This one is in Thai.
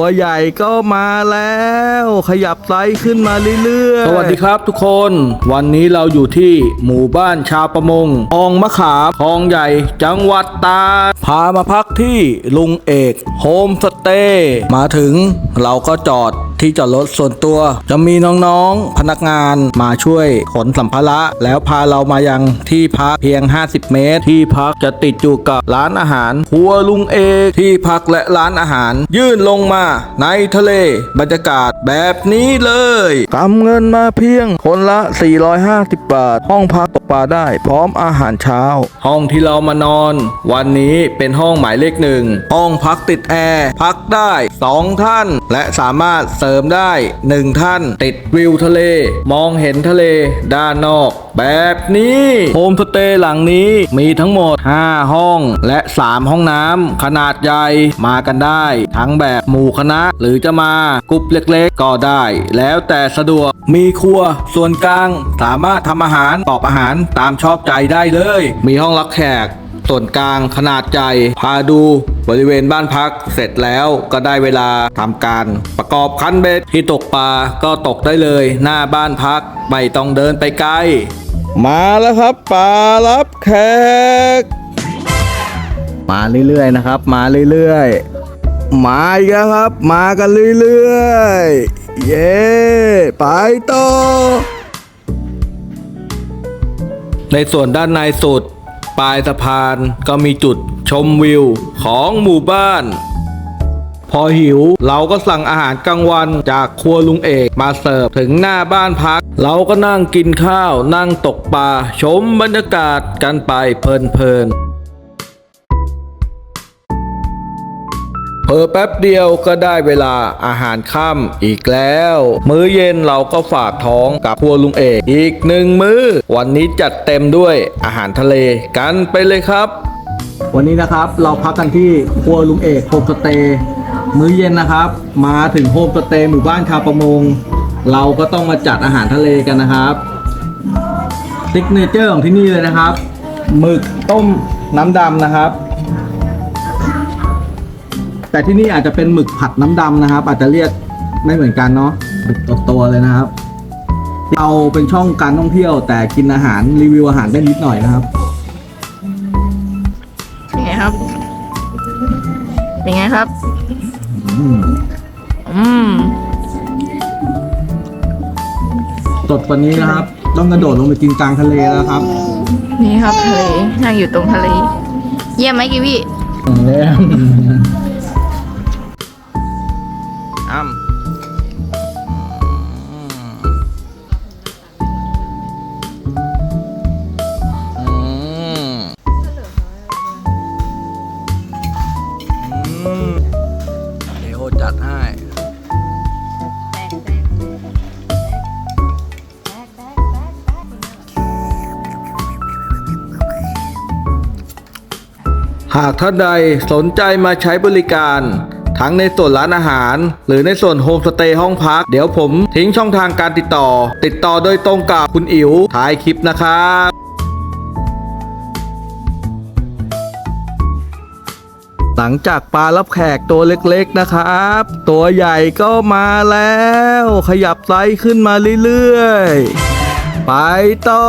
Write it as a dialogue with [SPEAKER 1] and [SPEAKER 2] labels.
[SPEAKER 1] ตัวใหญ่ก็มาแล้ว ขยับไซส์ขึ้นมาเรื่อยๆ
[SPEAKER 2] สวัสดีครับทุกคน วันนี้เราอยู่ที่หมู่บ้านชาวประมงคลองมะขามคลองใหญ่ จังหวัดตาพามาพักที่ลุงเอกโฮมสเตย์มาถึงเราก็จอด ที่จอดรถส่วนตัว จะมีน้องๆ พนักงานมาช่วยขนสัมภาระ แล้วพาเรามายังที่พักเพียง 50 เมตร ที่พักจะติดอยู่กับร้านอาหารครัวลุงเอกที่พักและร้านอาหาร ยื่นลงมาในทะเลบรรยากาศแบบนี้เลย
[SPEAKER 1] กำเงินมาเพียงคนละ 450 บาท ห้องพักตกปลาได้ พร้อมอาหารเช้า
[SPEAKER 2] ห้องที่เรามานอน วันนี้เป็นห้องหมายเลขหนึ่งห้องพักติดแอร์พักได้ 2 ท่าน และสามารถเสริมได้ 1 ท่าน ติดวิวทะเล มองเห็นทะเลด้านนอก แบบนี้โฮมสเตย์หลังนี้มีทั้งหมด 5 ห้องและ 3 ห้องน้ำขนาดใหญ่มากันได้ ทั้งแบบหมู่คณะหรือจะมากรุ๊ปเล็กๆ ก็ได้ แล้วแต่สะดวกมีครัวส่วนกลาง สามารถทำอาหารปอกอาหารตามชอบใจได้เลย มีห้องรับแขก ส่วนกลางขนาดใหญ่พาดูบริเวณบ้านพักเสร็จแล้วก็ได้เวลาทำการประกอบคันเบ็ดที่ตกปลาก็ตกได้เลยหน้าบ้านพักไม่ต้องเดินไปไกล
[SPEAKER 1] มาแล้วครับปลารับแขก มาเรื่อยๆนะครับ มาเรื่อยๆ มาอีกแล้วครับ มากันเรื่อยๆ เย้ไปต่อ
[SPEAKER 2] ในส่วนด้านในสุด ปลายสะพานก็มีจุดชมวิวของหมู่บ้าน พอหิวเราก็สั่งอาหารกลางวันจากครัวลุงเอกมาเสิร์ฟถึงหน้าบ้านพัก เราก็นั่งกินข้าวนั่งตกปลาชมบรรยากาศกันไปเพลินๆ เพอแป๊บเดียวก็ได้เวลาอาหารค่ำอีกแล้ว มื้อเย็นเราก็ฝากท้องกับครัวลุงเอกอีกหนึ่งมื้อ วันนี้จัดเต็มด้วยอาหารทะเลกันไปเลยครับ
[SPEAKER 1] วันนี้นะครับเราพักกันที่ครัวลุงเอกโฮมสเตย์มื้อเย็นนะครับ มาถึงโฮมสเตย์หมู่บ้านชาวประมง เราก็ต้องมาจัดอาหารทะเลกันนะครับซิกเนเจอร์ของที่นี่เลยนะครับหมึกต้มน้ำดำนะครับ แต่ที่นี่อาจจะเป็นหมึกผัดน้ำดำนะครับ อาจจะเรียกไม่เหมือนกันเนาะหมึกตัวๆเลยนะครับ เราเป็นช่องการท่องเที่ยว แต่กินอาหารรีวิวอาหารได้นิดหน่อยนะครับ
[SPEAKER 3] เป็นไงครับ เป็นไงครับ
[SPEAKER 1] อืม
[SPEAKER 3] อืม
[SPEAKER 1] สดกว่านี้นะครับ ต้องกระโดดลงไปกินกลางทะเลแล้วครับ
[SPEAKER 3] นี่ครับทะเลนั่งอยู่ตรงทะเล เยี่ยมไหมกีวี่
[SPEAKER 1] แล้ว
[SPEAKER 2] หากท่านใดสนใจมาใช้บริการ ทั้งในส่วนร้านอาหาร หรือในส่วนโฮมสเตย์ห้องพัก เดี๋ยวผมทิ้งช่องทางการติดต่อ ติดต่อโดยตรงกับคุณอิ๋วท้ายคลิปนะครับ
[SPEAKER 1] หลังจากปลารับแขกตัวเล็กๆนะครับ ตัวใหญ่ก็มาแล้ว ขยับไซส์ขึ้นมาเรื่อยๆ ไปต่อ